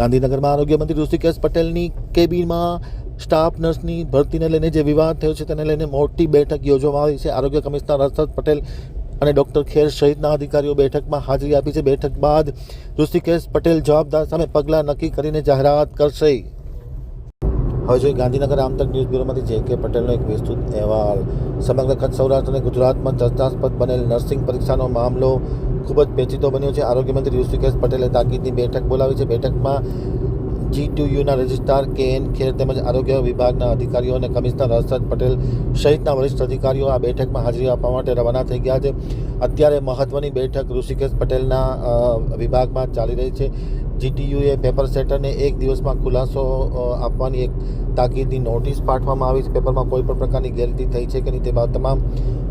ગાંધીનગરમાં આરોગ્ય મંત્રી ઋષિકેશ પટેલની કેબિનમાં સ્ટાફ નર્સની ભરતીને લઈને જે વિવાદ થયો છે તેને લઈને મોટી બેઠક યોજવામાં આવી છે. આરોગ્ય કમિશનર હર્ષદ પટેલ અને ડોક્ટર ખેર સહિતના અધિકારીઓ બેઠકમાં હાજરી આપી છે. બેઠક બાદ ઋષિકેશ પટેલ જવાબદાર સામે પગલાં નક્કી કરીને જાહેરાત કરશે. હવે જોઈએ ગાંધીનગર આમતક ન્યૂઝ બ્યુરોમાંથી જે કે પટેલનો એક વિસ્તૃત અહેવાલ. સમગ્ર કચ્છ સૌરાષ્ટ્ર અને ગુજરાતમાં ચર્ચાસ્પદ બનેલ નર્સિંગ પરીક્ષાનો મામલો ખૂબ જ પેચીદો બન્યો છે. આરોગ્ય મંત્રી ઋષિકેશ પટેલે તાકીદની બેઠક બોલાવી છે. બેઠકમાં G two registrar K N Kher તેમજ આરોગ્ય વિભાગના અધિકારીઓ અને કમિશનર હર્ષદ પટેલ સહિતના વરિષ્ઠ અધિકારીઓ આ બેઠકમાં હાજરી આપવા માટે રવાના થઈ ગયા છે. અત્યારે મહત્વની બેઠક ઋષિકેશ પટેલના વિભાગમાં ચાલી રહી છે. જીટીયુએ પેપર સેટરને એક દિવસમાં ખુલાસો આપવાની એક તાકીદની નોટિસ પાઠવવામાં આવી છે. પેપરમાં કોઈ પણ પ્રકારની ગેરરીતિ થઈ છે કે નહીં તે તમામ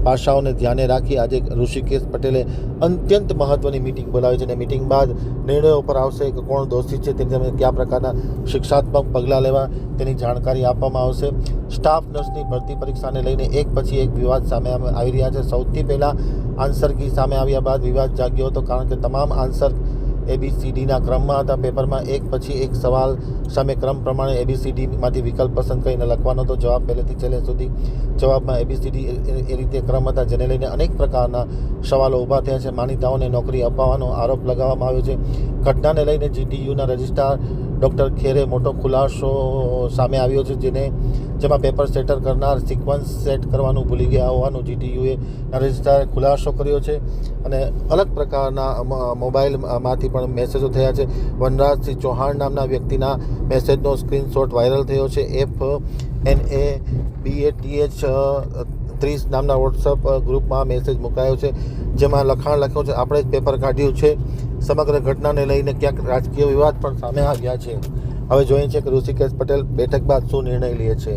પાસાઓને ધ્યાને રાખી આજે ઋષિકેશ પટેલે અત્યંત મહત્ત્વની મિટિંગ બોલાવી છે અને મિટિંગ બાદ નિર્ણયો પર આવશે કે કોણ દોષિત છે, તેની તમે કયા પ્રકારના શિક્ષાત્મક પગલાં લેવા તેની જાણકારી આપવામાં આવશે. સ્ટાફ નર્સની ભરતી પરીક્ષાને લઈને એક પછી એક વિવાદ સામે આવી રહ્યા છે. સૌથી પહેલાં આન્સર કી સામે આવ્યા બાદ વિવાદ જાગ્યો હતો, કારણ કે તમામ આન્સર એબીસીડીના ક્રમમાં હતા. પેપરમાં એક પછી એક સવાલ સામે ક્રમ પ્રમાણે એબીસીડીમાંથી વિકલ્પ પસંદ કરીને લખવાનો હતો. જવાબ પહેલેથી છેલ્લે સુધી જવાબમાં એબીસીડી એ રીતે ક્રમ હતા, જેને લઈને અનેક પ્રકારના સવાલો ઊભા થયા છે. માનીતાઓને નોકરી અપાવવાનો આરોપ લગાવવામાં આવ્યો છે. ઘટનાને લઈને જીટીયુના રજિસ્ટ્રાર ડૉક્ટર ખેરે મોટો ખુલાસો સામે આવ્યો છે, જેને જેમાં પેપર સેટર કરનાર સિક્વન્સ સેટ કરવાનું ભૂલી ગયા હોવાનું જીટીયુએ રજિસ્ટ્રારે ખુલાસો કર્યો છે અને અલગ પ્રકારના મોબાઈલમાંથી પણ મેસેજો થયા છે. વનરાજસિંહ ચૌહાણ નામના વ્યક્તિના મેસેજનો સ્ક્રીનશોટ વાયરલ થયો છે. F N A B A T H ત્રીસ નામના વોટ્સઅપ ગ્રુપમાં મેસેજ મુકાયો છે, જેમાં લખાણ લખ્યું છે, આપણે જ પેપર કાઢ્યું છે. સમગ્ર ઘટનાને લઈને ક્યાંક રાજકીય વિવાદ પણ સામે આવ્યા છે. હવે જોઈએ છે કે ઋષિકેશ પટેલ બેઠક બાદ શું નિર્ણય લે છે.